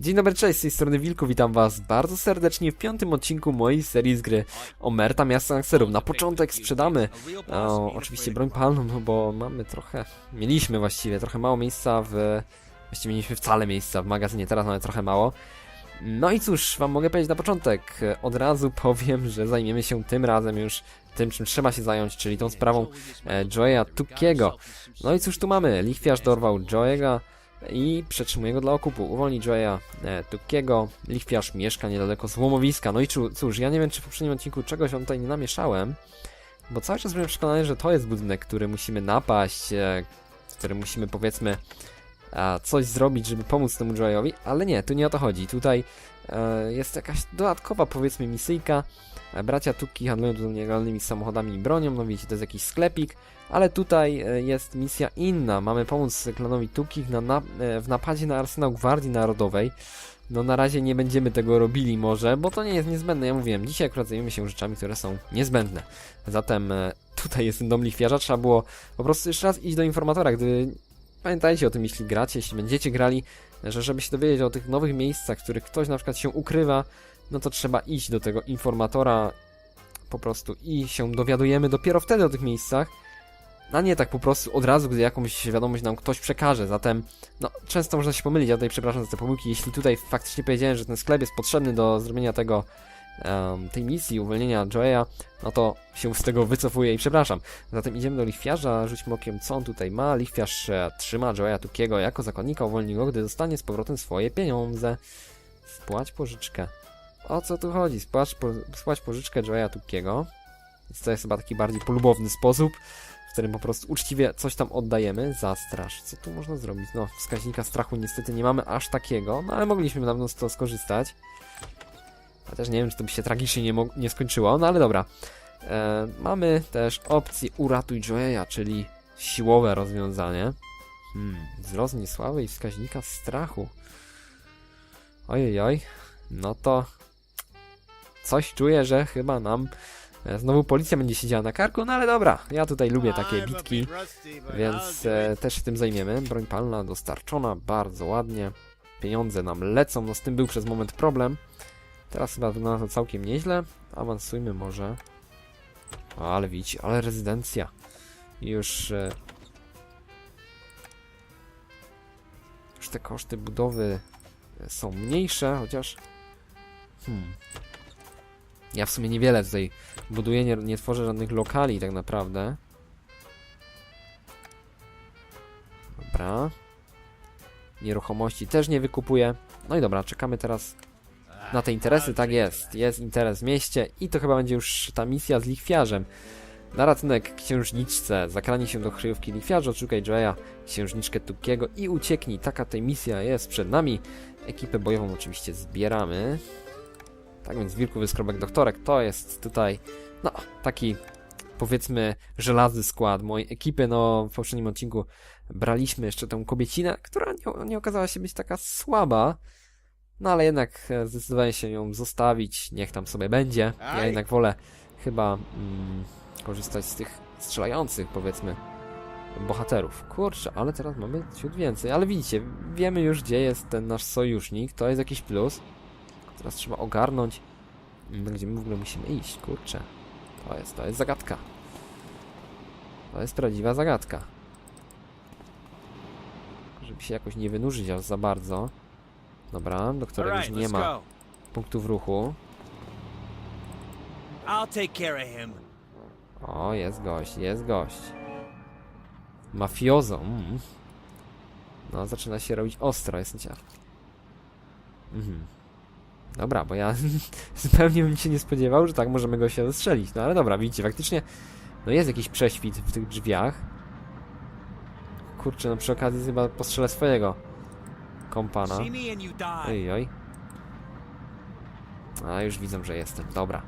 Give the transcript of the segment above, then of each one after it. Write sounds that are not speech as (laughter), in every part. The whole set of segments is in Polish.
Dzień dobry, cześć, z tej strony Wilku, witam was bardzo serdecznie w piątym odcinku mojej serii z gry Omerta Miasta Gangsterów. Na początek sprzedamy o, oczywiście broń palną, no bo mamy trochę, mieliśmy właściwie trochę mało miejsca w, właściwie mieliśmy wcale miejsca w magazynie, teraz mamy trochę mało. No i cóż, wam mogę powiedzieć na początek, od razu (laughs) powiem, że zajmiemy się tym razem już tym, czym trzeba się zająć, czyli tą sprawą e, Joeya Tukiego. No i cóż tu mamy, lichwiarz dorwał Joe'ego, i przetrzymuje go dla okupu. Uwolni Joeya e, Tukiego. Lichwiarz mieszka niedaleko złomowiska. No i cóż, ja nie wiem, czy w poprzednim odcinku czegoś on tutaj nie namieszałem, bo cały czas byłem przekonany, że to jest budynek, który musimy napaść, e, który musimy, powiedzmy, e, coś zrobić, żeby pomóc temu Joeyowi, ale nie, tu nie o to chodzi. Tutaj e, jest jakaś dodatkowa, powiedzmy, misyjka. E, Bracia Tuki handlują tu nielegalnymi samochodami i bronią, no widzicie, to jest jakiś sklepik, ale tutaj e, jest misja inna. Mamy pomóc klanowi Tukich na, na, e, w napadzie na arsenał Gwardii Narodowej. No na razie nie będziemy tego robili może, bo to nie jest niezbędne. Ja mówiłem, dzisiaj akurat zajmiemy się rzeczami, które są niezbędne. Zatem tutaj jest dom lichwiarza, trzeba było po prostu jeszcze raz iść do informatora, gdy... Pamiętajcie o tym, jeśli gracie, jeśli będziecie grali, że żeby się dowiedzieć o tych nowych miejscach, w których ktoś na przykład się ukrywa, no to trzeba iść do tego informatora po prostu i się dowiadujemy dopiero wtedy o tych miejscach, a nie tak po prostu od razu, gdy jakąś wiadomość nam ktoś przekaże. Zatem, no, często można się pomylić. Ja tutaj przepraszam za te pomyłki. Jeśli tutaj faktycznie powiedziałem, że ten sklep jest potrzebny do zrobienia tego, em, tej misji, uwolnienia Joeya, no to się z tego wycofuję i przepraszam. Zatem idziemy do lichwiarza, rzućmy okiem, co on tutaj ma. Lichwiarz e, trzyma Joeya Tukiego jako zakonnika, uwolni go, gdy dostanie z powrotem swoje pieniądze. Spłać pożyczkę. O co tu chodzi? Spłać, po, spłać pożyczkę Joeya Tukiego. Więc to jest chyba taki bardziej polubowny sposób w którym po prostu uczciwie coś tam oddajemy. Zastrasz. Co tu można zrobić? No, wskaźnika strachu niestety nie mamy aż takiego, no ale mogliśmy dawno z to skorzystać. Chociaż nie wiem, czy to by się tragicznie nie, nie skończyło, no ale dobra. E, mamy też opcję uratuj Joeya, czyli siłowe rozwiązanie. Hmm, wzrost niesławy i wskaźnika strachu. Ojej, oj. No to coś czuję, że chyba nam E, Znowu policja będzie siedziała na karku, no ale dobra, ja tutaj lubię takie bitki, więc e, też się tym zajmiemy. Broń palna dostarczona, bardzo ładnie. Pieniądze nam lecą, no z tym był przez moment problem. Teraz chyba wygląda to całkiem nieźle. Awansujmy może. O, ale widzicie, ale rezydencja. Już... E, już te koszty budowy e, są mniejsze, chociaż... Hmm. Ja w sumie niewiele tutaj buduję, nie, nie tworzę żadnych lokali tak naprawdę. Dobra. Nieruchomości też nie wykupuję. No i dobra, czekamy teraz na te interesy. Tak jest, jest interes w mieście i to chyba będzie już ta misja z lichwiarzem. Na ratunek księżniczce, zakranie się do kryjówki lichwiarza, odszukaj Joeya, księżniczkę Tukiego i ucieknij. Taka tutaj misja jest przed nami. Ekipę bojową oczywiście zbieramy. Tak więc Wilku Wyskrobek Doktorek to jest tutaj, no, taki powiedzmy żelazny skład mojej ekipy. No, w poprzednim odcinku braliśmy jeszcze tę kobiecinę, która nie, nie okazała się być taka słaba. No, ale jednak e, zdecydowałem się ją zostawić, niech tam sobie będzie. Ja jednak wolę chyba mm, korzystać z tych strzelających, powiedzmy, bohaterów. Kurczę, ale teraz mamy ciut więcej. Ale widzicie, wiemy już, gdzie jest ten nasz sojusznik. To jest jakiś plus. Teraz trzeba ogarnąć, gdzie my w ogóle musimy iść. Kurczę. To jest, to jest zagadka. To jest prawdziwa zagadka. Żeby się jakoś nie wynurzyć aż za bardzo. Dobra, do którego już nie ma punktów ruchu. O, jest gość, jest gość. Mafiozo. Mm. No, zaczyna się robić ostro, jestem ciekaw. Mhm. Dobra, bo ja (laughs) zupełnie bym się nie spodziewał, że tak możemy go się zastrzelić. No ale dobra, widzicie, faktycznie no jest jakiś prześwit w tych drzwiach. Kurczę, no przy okazji chyba postrzelę swojego kompana. Oj, oj. A, już widzę, że jestem. Dobra.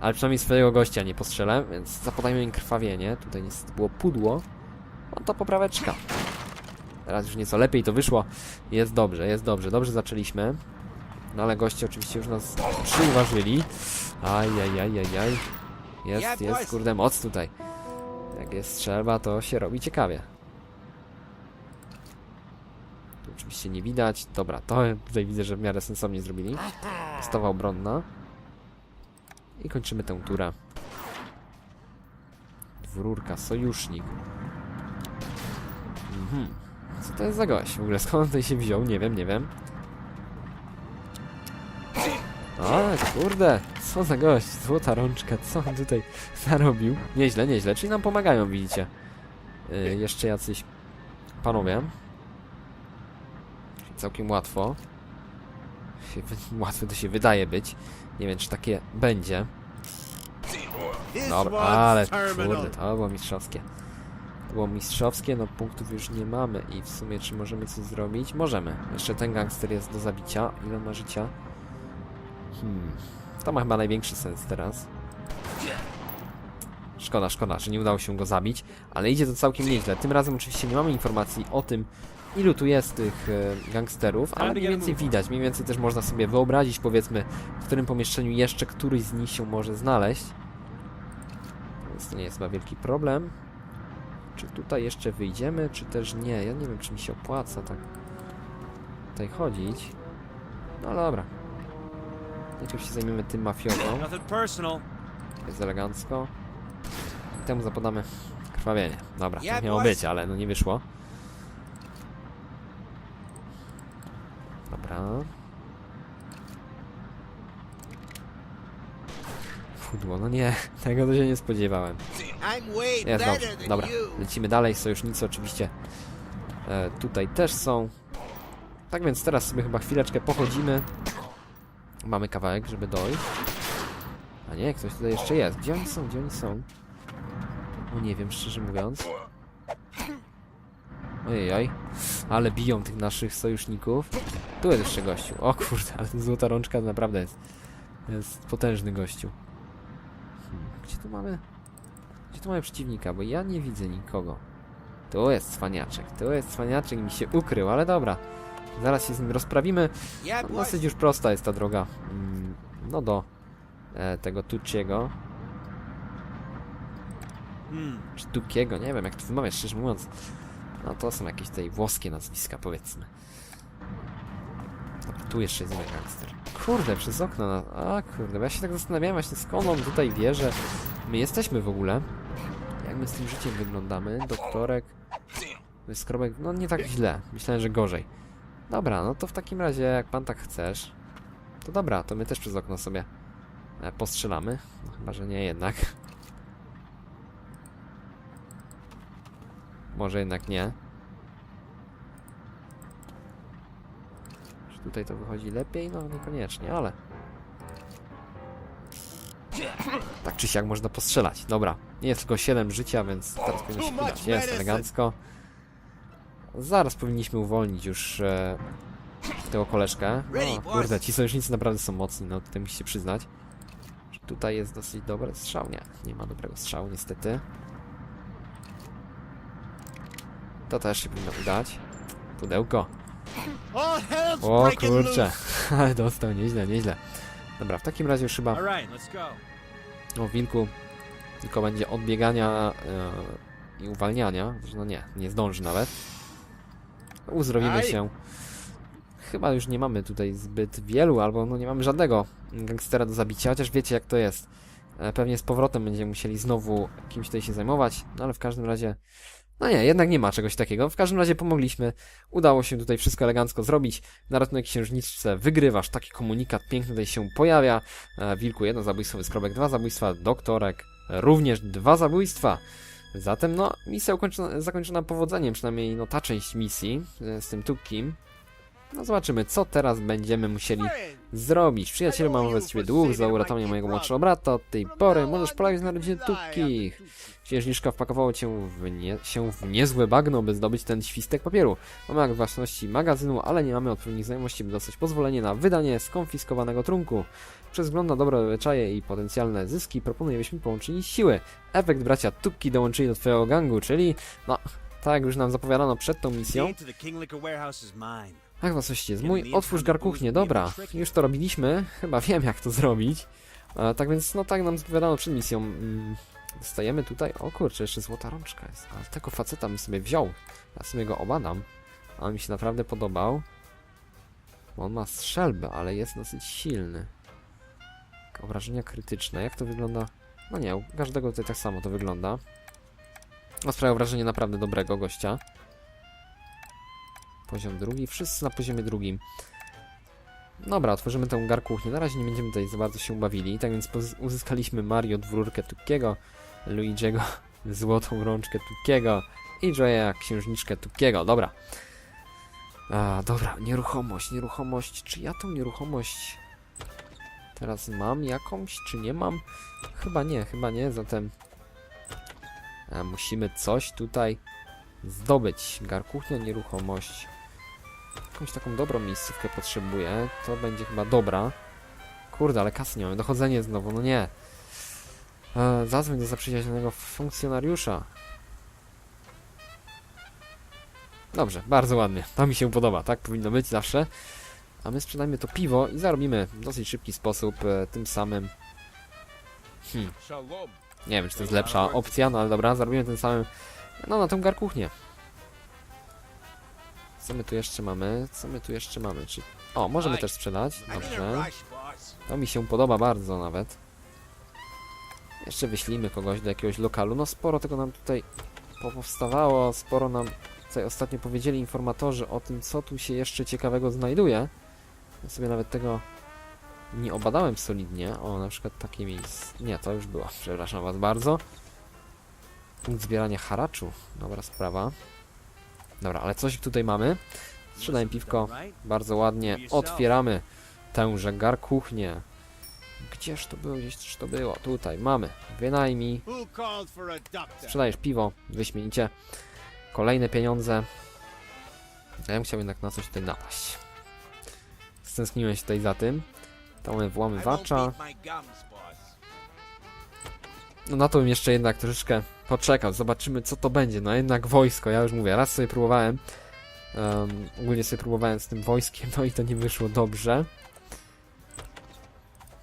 Ale przynajmniej swojego gościa nie postrzelę, więc zapodajmy im krwawienie. Tutaj niestety było pudło. No to popraweczka. Teraz już nieco lepiej to wyszło. Jest dobrze, jest dobrze. Dobrze zaczęliśmy. No ale goście oczywiście już nas przyuważyli. Ajajajajaj. Jest, jest, kurde, moc tutaj. Jak jest strzelba, to się robi ciekawie. Tu oczywiście nie widać. Dobra, to tutaj widzę, że w miarę sensownie zrobili. Postawa obronna. I kończymy tę turę. Dwururka, sojusznik. Mhm. Co to jest za gość? W ogóle skąd on tutaj się wziął? Nie wiem, nie wiem. O, kurde, co za gość, złota rączka, co on tutaj zarobił? Nieźle, nieźle, czyli nam pomagają, widzicie. Yy, jeszcze jacyś panowie. Całkiem łatwo. Łatwe to się wydaje być. Nie wiem, czy takie będzie. Dobra, ale kurde, to było mistrzowskie. To było mistrzowskie, no punktów już nie mamy i w sumie czy możemy coś zrobić? Możemy. Jeszcze ten gangster jest do zabicia. Ile ma życia? Hmm. To ma chyba największy sens teraz. Szkoda, szkoda, że nie udało się go zabić, ale idzie to całkiem nieźle. Tym razem oczywiście nie mamy informacji o tym, ilu tu jest tych e, gangsterów, ale mniej więcej widać, mniej więcej też można sobie wyobrazić, powiedzmy, w którym pomieszczeniu jeszcze któryś z nich się może znaleźć. Więc to nie jest chyba wielki problem. Czy tutaj jeszcze wyjdziemy, czy też nie? Ja nie wiem, czy mi się opłaca tak tutaj chodzić. No dobra. Najpierw się zajmiemy tym mafiozą. Jest elegancko. I temu zapodamy krwawienie. Dobra, tak miało być, ale no nie wyszło. Dobra. Pudło, no nie, (laughs) tego to się nie spodziewałem. Jest dobrze, dobra. Lecimy dalej, sojusznicy oczywiście e, tutaj też są. Tak więc teraz sobie chyba chwileczkę pochodzimy. Mamy kawałek, żeby dojść. A nie, ktoś tutaj jeszcze jest. Gdzie oni są? Gdzie oni są? O nie wiem, szczerze mówiąc. Ojej, ale biją tych naszych sojuszników. Tu jest jeszcze gościu. O kurde, ale złota rączka to naprawdę jest, jest potężny gościu. Hmm, gdzie tu mamy? Gdzie tu mamy przeciwnika? Bo ja nie widzę nikogo. Tu jest cwaniaczek, tu jest cwaniaczek mi się ukrył, ale dobra. Zaraz się z nim rozprawimy. No, dosyć już prosta jest ta droga. Mm, no do e, tego Tucciego, Hmm. czy Tukiego, nie wiem jak to wymawiać, szczerze mówiąc. No to są jakieś tutaj włoskie nazwiska, powiedzmy. Dobra, tu jeszcze jest gangster. Kurde, przez okno na... A kurde, bo ja się tak zastanawiałem właśnie skąd on tutaj wie, że my jesteśmy w ogóle. Jak my z tym życiem wyglądamy? Doktorek... Skrobek, no nie tak źle. Myślałem, że gorzej. Dobra, no to w takim razie, jak pan tak chcesz, to dobra, to my też przez okno sobie e, postrzelamy. No, chyba, że nie jednak. Może jednak nie. Czy tutaj to wychodzi lepiej? No niekoniecznie, ale... Tak czy siak można postrzelać. Dobra, nie jest tylko 7 życia, więc teraz powinno się widać. Jest elegancko. Zaraz powinniśmy uwolnić już e, tego koleżkę. No, kurde, ci sojusznicy naprawdę są mocni, no tutaj musicie przyznać. Tutaj jest dosyć dobry strzał. Nie, nie ma dobrego strzału niestety. To też się powinno udać. Pudełko. O kurczę, (laughs) ale dostał nieźle, nieźle. Dobra, w takim razie już chyba o wilku tylko będzie odbiegania e, i uwalniania. No nie, nie zdąży nawet. Uzdrowimy Aj. się. Chyba już nie mamy tutaj zbyt wielu, albo no nie mamy żadnego gangstera do zabicia, chociaż wiecie jak to jest. E, Pewnie z powrotem będziemy musieli znowu kimś tutaj się zajmować, no ale w każdym razie no nie, jednak nie ma czegoś takiego. W każdym razie pomogliśmy. Udało się tutaj wszystko elegancko zrobić. Na ratunek księżniczce wygrywasz. Taki komunikat piękny tutaj się pojawia. E, Wilku jedno zabójstwo, Wyskrobek dwa zabójstwa, Doktorek również dwa zabójstwa. Zatem no, misja ukończona, zakończona powodzeniem, przynajmniej no ta część misji e, z tym Tukim. No zobaczymy, co teraz będziemy musieli zrobić. Przyjacielu, mam wobec ciebie dług za uratowanie mojego młodszego brata. Od tej pory możesz polegać na rodzinie Tukich. Księżniczka wpakowała cię w nie, się w niezłe bagno, by zdobyć ten świstek papieru. Mamy akt własności magazynu, ale nie mamy odpowiednich znajomości, by dostać pozwolenie na wydanie skonfiskowanego trunku. Przez wzgląd na dobre obyczaje i potencjalne zyski proponuję, byśmy połączyli siły. Efekt bracia Tukki dołączyli do twojego gangu, czyli no, tak jak już nam zapowiadano przed tą misją. Ach, własności jest mój. Otwórz garkuchnię, dobra. Już to robiliśmy. (laughs) Chyba wiem, jak to zrobić. E, tak więc, no tak nam zapowiadano przed misją. Mm, Dostajemy tutaj. O kurczę, jeszcze złota rączka jest. Ale tego faceta bym sobie wziął. Ja sobie go obadam. On mi się naprawdę podobał. Bo on ma strzelbę, ale jest dosyć silny. Obrażenia krytyczne. Jak to wygląda? No nie, u każdego tutaj tak samo to wygląda. No sprawia wrażenie naprawdę dobrego gościa. Poziom drugi. Wszyscy na poziomie drugim. Dobra, otworzymy tę garkuchnię. Na razie nie będziemy tutaj za bardzo się bawili. Tak więc uzyskaliśmy Mario dwórkę Tukiego, Luigiego (laughs) złotą rączkę Tukiego i Joya księżniczkę Tukiego. Dobra. A, dobra, nieruchomość, nieruchomość. Czy ja tą nieruchomość teraz mam jakąś, czy nie mam? Chyba nie, chyba nie, zatem e, musimy coś tutaj zdobyć. Garkuchnia, nieruchomość. Jakąś taką dobrą miejscówkę potrzebuję. To będzie chyba dobra. Kurde, ale kasy nie mamy. Dochodzenie znowu, no nie. E, zadzwoń do zaprzyjaźnionego funkcjonariusza. Dobrze, bardzo ładnie. To mi się podoba, tak powinno być zawsze. A my sprzedajmy to piwo i zarobimy w dosyć szybki sposób e, tym samym. Hmm, nie wiem, czy to jest lepsza opcja, no ale dobra, zarobimy tym samym. No, na tą garkuchnię. Co my tu jeszcze mamy? Co my tu jeszcze mamy? Czy... O, możemy też sprzedać. Dobrze. To mi się podoba bardzo nawet. Jeszcze wyślijmy kogoś do jakiegoś lokalu. No sporo tego nam tutaj powstawało, sporo nam tutaj ostatnio powiedzieli informatorzy o tym, co tu się jeszcze ciekawego znajduje. Ja sobie nawet tego nie obadałem solidnie. O, na przykład takie miejsce. Nie, to już było. Przepraszam was bardzo. Punkt zbierania haraczu. Dobra sprawa. Dobra, ale coś tutaj mamy. Sprzedałem piwko. Bardzo ładnie. Otwieramy tęże garkuchnię. Gdzież to było? Gdzieś to było? Tutaj mamy. Wynajmij. Sprzedajesz piwo. Wyśmienicie. Kolejne pieniądze. Ja bym chciał jednak na coś tutaj napaść. Stęskniłem się tutaj za tym. To mamy włamywacza. No na to bym jeszcze jednak troszeczkę poczekał. Zobaczymy co to będzie. No jednak wojsko. Ja już mówię. Raz sobie próbowałem. Um, ogólnie sobie próbowałem z tym wojskiem. No i to nie wyszło dobrze.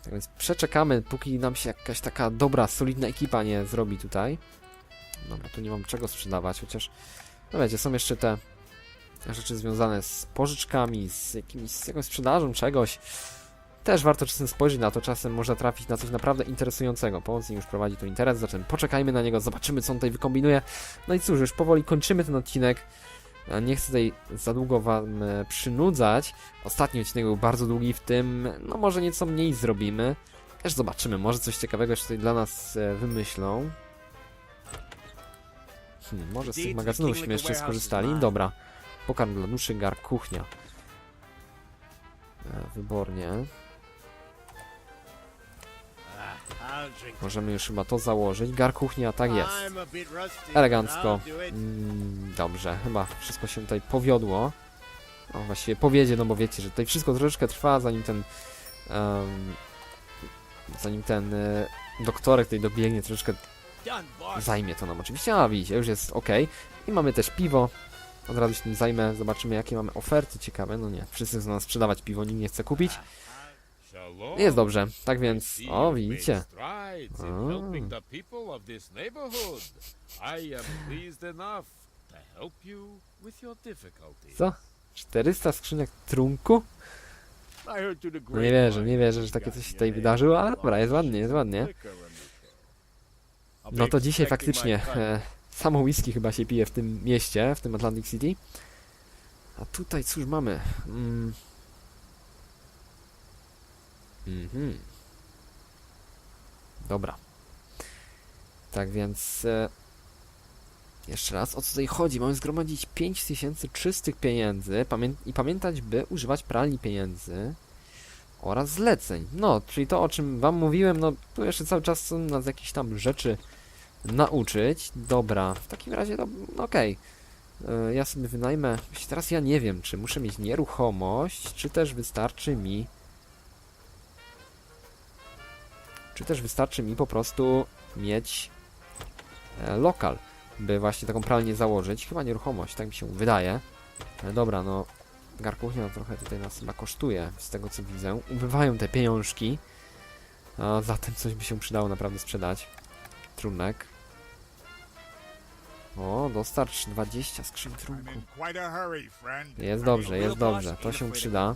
Tak więc przeczekamy, póki nam się jakaś taka dobra, solidna ekipa nie zrobi tutaj. Dobra, tu nie mam czego sprzedawać, chociaż... No wiecie, są jeszcze te rzeczy związane z pożyczkami, z jakimiś, z jakąś sprzedażą czegoś. Też warto czasem spojrzeć na to, czasem można trafić na coś naprawdę interesującego. Pomocnik już prowadzi tu interes, zatem poczekajmy na niego, zobaczymy co on tutaj wykombinuje. No i cóż, już powoli kończymy ten odcinek. E, Nie chcę tutaj za długo wam e, przynudzać. Ostatni odcinek był bardzo długi, w tym no może nieco mniej zrobimy. Też zobaczymy, może coś ciekawego jeszcze tutaj dla nas e, wymyślą. Hmm, może z tych magazynów byśmy jeszcze skorzystali. Dobra. Pokarm dla duszy, gar, kuchnia. E, Wybornie. Możemy już chyba to założyć. Gar, kuchnia, tak jest. Elegancko. Mm, dobrze, chyba wszystko się tutaj powiodło. O, właściwie powiedzie, no bo wiecie, że tutaj wszystko troszeczkę trwa, zanim ten. em, zanim ten e, doktorek tutaj dobiegnie, troszeczkę zajmie to nam oczywiście. A widzicie, już jest ok. I mamy też piwo. Od razu się tym zajmę, zobaczymy jakie mamy oferty ciekawe. No nie, wszyscy chcą nam sprzedawać piwo, nikt nie chce kupić. Jest dobrze, tak więc, o widzicie. difficulties. Co? 400 skrzynek trunku? No nie wierzę, nie wierzę, że takie coś się tutaj wydarzyło, ale dobra, jest ładnie, jest ładnie. No to dzisiaj faktycznie e, samo whisky chyba się pije w tym mieście, w tym Atlantic City. A tutaj cóż mamy? Mm. Mhm. Dobra. Tak więc e, jeszcze raz, o co tutaj chodzi? Mamy zgromadzić 5000 czystych pieniędzy pamię i pamiętać, by używać pralni pieniędzy oraz zleceń. No, czyli to, o czym wam mówiłem, no tu jeszcze cały czas są nas jakieś tam rzeczy nauczyć. Dobra, w takim razie, no, okej. E, Ja sobie wynajmę. Teraz ja nie wiem, czy muszę mieć nieruchomość, czy też wystarczy mi. Czy też wystarczy mi po prostu mieć e, lokal, by właśnie taką pralnię założyć. Chyba nieruchomość, tak mi się wydaje. Ale dobra, no. Garkuchnia trochę tutaj nas chyba kosztuje, z tego co widzę. Ubywają te pieniążki. A zatem coś by się przydało naprawdę sprzedać. Trunek. O, dostarcz 20 skrzyń trunku. Jest dobrze, jest dobrze. To się przyda.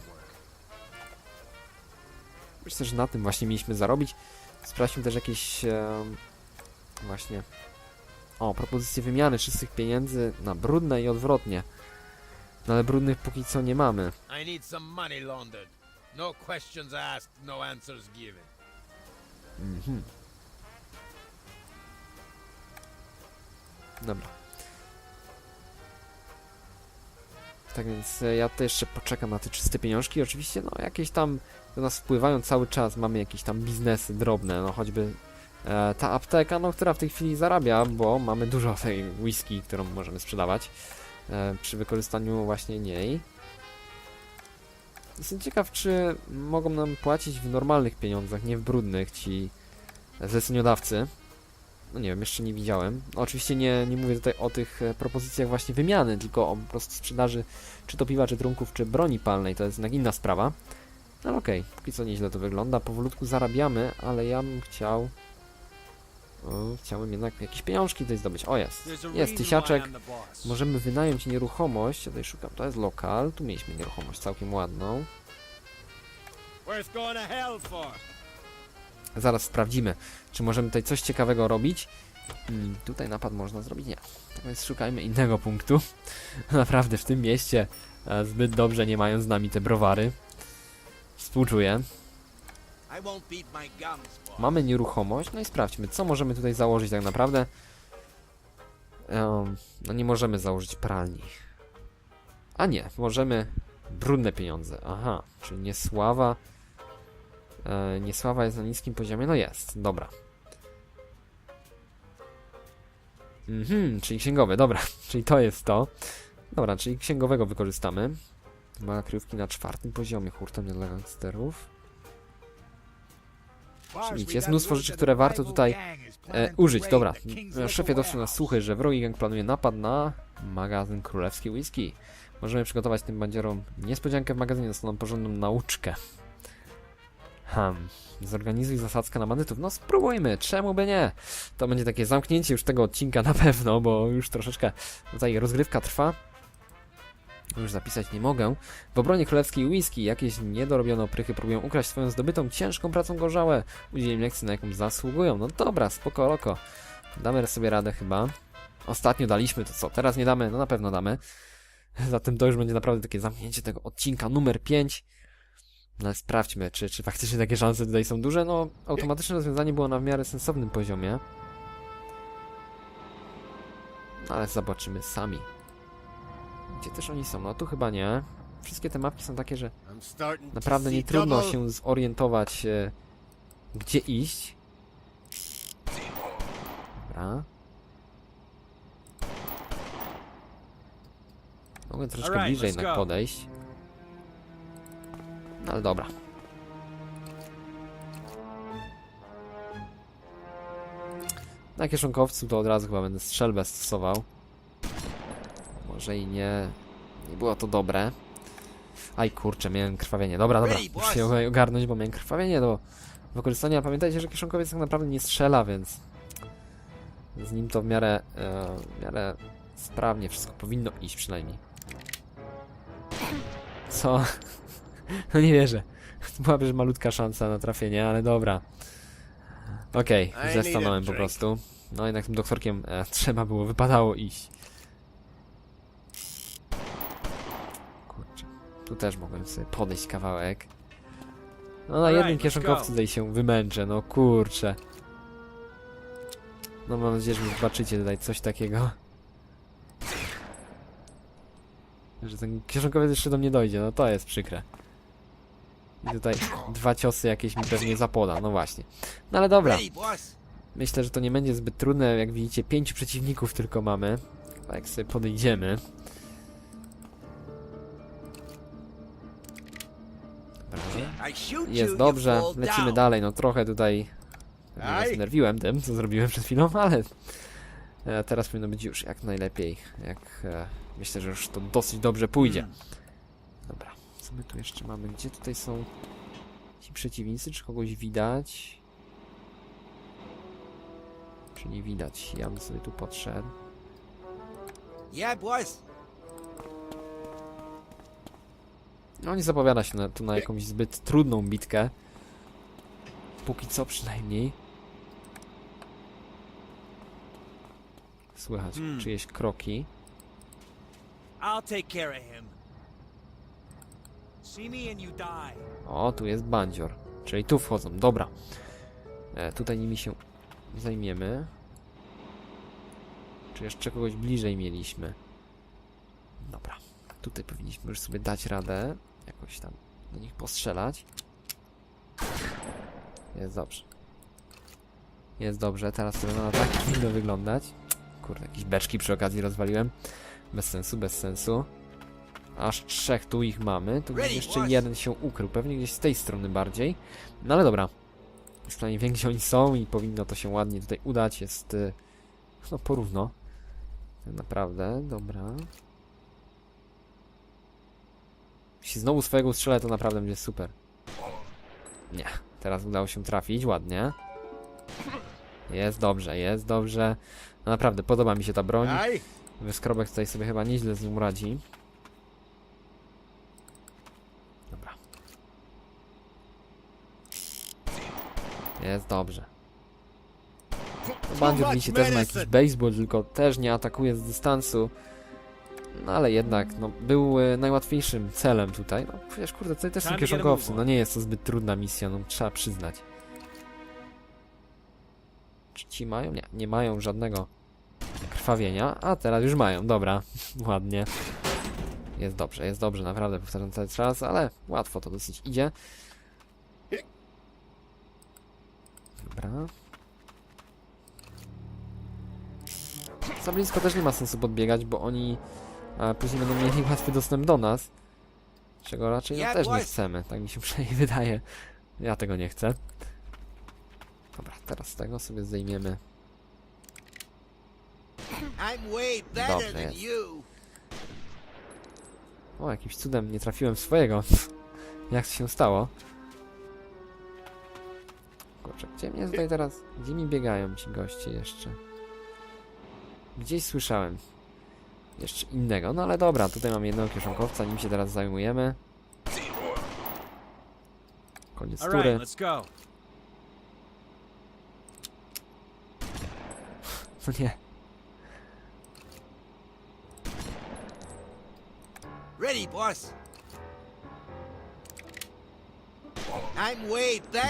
Myślę, że na tym właśnie mieliśmy zarobić. Sprawdźmy też jakieś em, właśnie o, propozycje wymiany czystych pieniędzy na brudne i odwrotnie. No ale brudnych póki co nie mamy. I need Dobra. Tak więc e, ja tutaj jeszcze poczekam na te czyste pieniążki. Oczywiście, no jakieś tam do nas wpływają cały czas. Mamy jakieś tam biznesy drobne, no choćby e, ta apteka, no która w tej chwili zarabia, bo mamy dużo tej whisky, którą możemy sprzedawać e, przy wykorzystaniu właśnie niej. Jestem ciekaw, czy mogą nam płacić w normalnych pieniądzach, nie w brudnych ci zleceniodawcy. No nie wiem, jeszcze nie widziałem. Oczywiście nie, nie mówię tutaj o tych e, propozycjach właśnie wymiany, tylko o po prostu sprzedaży czy to piwa, czy trunków, czy broni palnej. To jest jednak inna sprawa. No okej, póki co nieźle to wygląda. Powolutku zarabiamy, ale ja bym chciał... O, chciałbym jednak jakieś pieniążki tutaj zdobyć. O, jest. Jest tysiaczek. Możemy wynająć nieruchomość. Ja tutaj szukam. To jest lokal. Tu mieliśmy nieruchomość całkiem ładną. Worth going to hell for. Zaraz sprawdzimy, czy możemy tutaj coś ciekawego robić. Hmm, tutaj napad można zrobić? Nie. Więc szukajmy innego punktu. (laughs) Naprawdę w tym mieście e, zbyt dobrze nie mają z nami te browary. Współczuję. Mamy nieruchomość, no i sprawdźmy, co możemy tutaj założyć tak naprawdę. Em, no nie możemy założyć pralni. A nie, możemy brudne pieniądze. Aha, czyli niesława. E, niesława jest na niskim poziomie, no jest, dobra. Mhm, czyli księgowy, dobra, (laughs) czyli to jest to. Dobra, czyli księgowego wykorzystamy. Chyba kryjówki na czwartym poziomie, hurtem dla gangsterów. Czyli we jest mnóstwo rzeczy, które warto tutaj e, użyć. Dobra, szefie nas Warehouse. słuchy, że wrogi gang planuje napad na magazyn królewski whisky. Możemy przygotować tym bandzierom niespodziankę w magazynie, dostaną porządną nauczkę. Zorganizuj zasadzkę na bandytów. No spróbujmy, czemu by nie? To będzie takie zamknięcie już tego odcinka na pewno, bo już troszeczkę tutaj rozgrywka trwa. Już zapisać nie mogę. W obronie królewskiej whisky jakieś niedorobione oprychy próbują ukraść swoją zdobytą ciężką pracą gorzałę. Udzielimy lekcji, na jaką zasługują. No dobra, spoko, loko. Damy sobie radę chyba. Ostatnio daliśmy, to co? Teraz nie damy? No na pewno damy. Zatem to już będzie naprawdę takie zamknięcie tego odcinka numer 5. No ale sprawdźmy, czy, czy faktycznie takie szanse tutaj są duże. No, automatyczne rozwiązanie było na w miarę sensownym poziomie. No, ale zobaczymy sami. Gdzie też oni są? No tu chyba nie. Wszystkie te mapki są takie, że Naprawdę nie trudno się zorientować, e, gdzie iść. Dobra. Mogę troszkę bliżej jednak podejść. No ale dobra. Na kieszonkowcu to od razu chyba będę strzelbę stosował. Może i nie... Nie było to dobre. Aj kurczę, miałem krwawienie. Dobra, dobra. Muszę się ogarnąć, bo miałem krwawienie do wykorzystania. Pamiętajcie, że kieszonkowiec tak naprawdę nie strzela, więc z nim to w miarę, e, w miarę sprawnie wszystko powinno iść przynajmniej. Co? (laughs) No nie wierzę. To była przecież malutka szansa na trafienie, ale dobra. Okej, I źle need a stanąłem po drink. prostu. No jednak tym doktorkiem e, (laughs) trzeba było, wypadało iść. Kurczę. Tu też mogłem sobie podejść kawałek. No na Alright, jednym let's kieszonkowcu go. tutaj się wymęczę, no kurczę. No mam nadzieję, że nie zobaczycie tutaj coś takiego. (laughs) Że ten kieszonkowiec jeszcze do mnie dojdzie, no to jest przykre. I tutaj dwa ciosy jakieś mi pewnie zapoda, no właśnie. No ale dobra, myślę, że to nie będzie zbyt trudne, jak widzicie pięciu przeciwników tylko mamy. Jak sobie podejdziemy. Dobra. Jest dobrze, lecimy dalej, no trochę tutaj Aj. zdenerwiłem tym, co zrobiłem przed chwilą, (laughs) ale e, teraz powinno być już jak najlepiej, jak e, myślę, że już to dosyć dobrze pójdzie. Hmm. Dobra, co my tu jeszcze mamy? Gdzie tutaj są ci przeciwnicy? Czy kogoś widać? Czy nie widać? Ja bym sobie tu podszedł. Yeah, boys. No nie zapowiada się na, tu na jakąś zbyt trudną bitkę. Póki co przynajmniej. Słychać Hmm. czyjeś kroki. I'll take care of him. O, tu jest bandzior. Czyli tu wchodzą, dobra. E, tutaj nimi się zajmiemy. Czy jeszcze kogoś bliżej mieliśmy? Dobra. Tutaj powinniśmy już sobie dać radę. Jakoś tam do nich postrzelać. Jest dobrze. Jest dobrze, teraz to wygląda tak powinno wyglądać. Kurde, jakieś beczki przy okazji rozwaliłem. Bez sensu, bez sensu. Aż trzech tu ich mamy. Tu Ready, jeszcze jeden się ukrył. Pewnie gdzieś z tej strony bardziej. No ale dobra. Już przynajmniej wiem, gdzie oni są i powinno to się ładnie tutaj udać. Jest y, no porówno. Tak naprawdę, dobra. Jeśli znowu swojego strzelę, to naprawdę będzie super. Nie. Teraz udało się trafić, ładnie. Jest dobrze, jest dobrze. No naprawdę, podoba mi się ta broń. Wyskrobek tutaj sobie chyba nieźle z nią radzi. Dobra. Jest dobrze. Bandzior widzicie też ma jakiś baseball, tylko też nie atakuje z dystansu. No ale jednak, no, był e, najłatwiejszym celem tutaj. No przecież kurde, tutaj też są kieszonkowcy. No nie jest to zbyt trudna misja, no trzeba przyznać. Czy ci mają? Nie, nie mają żadnego krwawienia, a teraz już mają, dobra, (laughs) ładnie. Jest dobrze, jest dobrze, naprawdę powtarzam cały czas, ale łatwo to dosyć idzie. Dobra. Za blisko też nie ma sensu podbiegać, bo oni e, później będą mieli (laughs) łatwy dostęp do nas. Czego raczej no, też nie chcemy, tak mi się (laughs) przynajmniej wydaje. Ja tego nie chcę. Dobra, teraz tego sobie zdejmiemy. Dobrze jest. O, jakimś cudem nie trafiłem swojego. (laughs) Jak to się stało? Kurczę, gdzie mnie tutaj teraz... Gdzie mi biegają ci goście jeszcze? Gdzieś słyszałem. Jeszcze innego. No ale dobra, tutaj mam jednego kieszonkowca, nim się teraz zajmujemy. Koniec tury. No (laughs) nie. Ready, boss.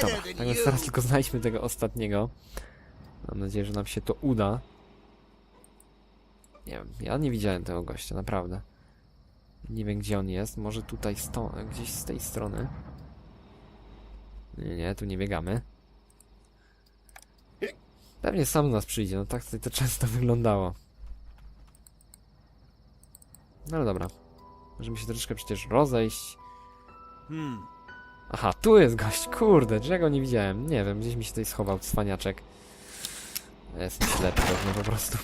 Dobra, than tak więc teraz tylko znajdźmy tego ostatniego. Mam nadzieję, że nam się to uda. Nie wiem, ja nie widziałem tego gościa, naprawdę. Nie wiem, gdzie on jest. Może tutaj, gdzieś z tej strony. Nie, nie, tu nie biegamy. Pewnie sam do nas przyjdzie, no tak tutaj to często (laughs) wyglądało. No ale dobra. Możemy się troszeczkę przecież rozejść. Hmm. Aha, tu jest gość, kurde, czego nie widziałem? Nie wiem, gdzieś mi się tutaj schował cwaniaczek. Jestem ślepy pewnie po prostu.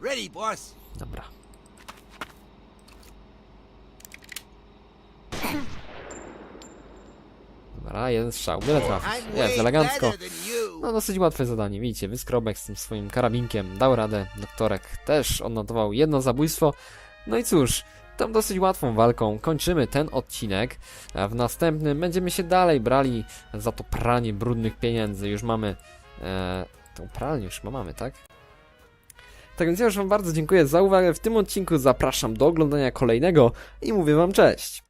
Ready, boss. Dobra. Dobra, jeden strzał, byle trafić. I'm Jest, elegancko. No dosyć łatwe zadanie, widzicie, Wyskrobek z tym swoim karabinkiem dał radę, doktorek też odnotował jedno zabójstwo. No i cóż, tą dosyć łatwą walką kończymy ten odcinek, w następnym będziemy się dalej brali za to pranie brudnych pieniędzy. Już mamy e, tą pralnię, już mamy, tak? Tak więc ja już wam bardzo dziękuję za uwagę w tym odcinku, zapraszam do oglądania kolejnego i mówię wam cześć!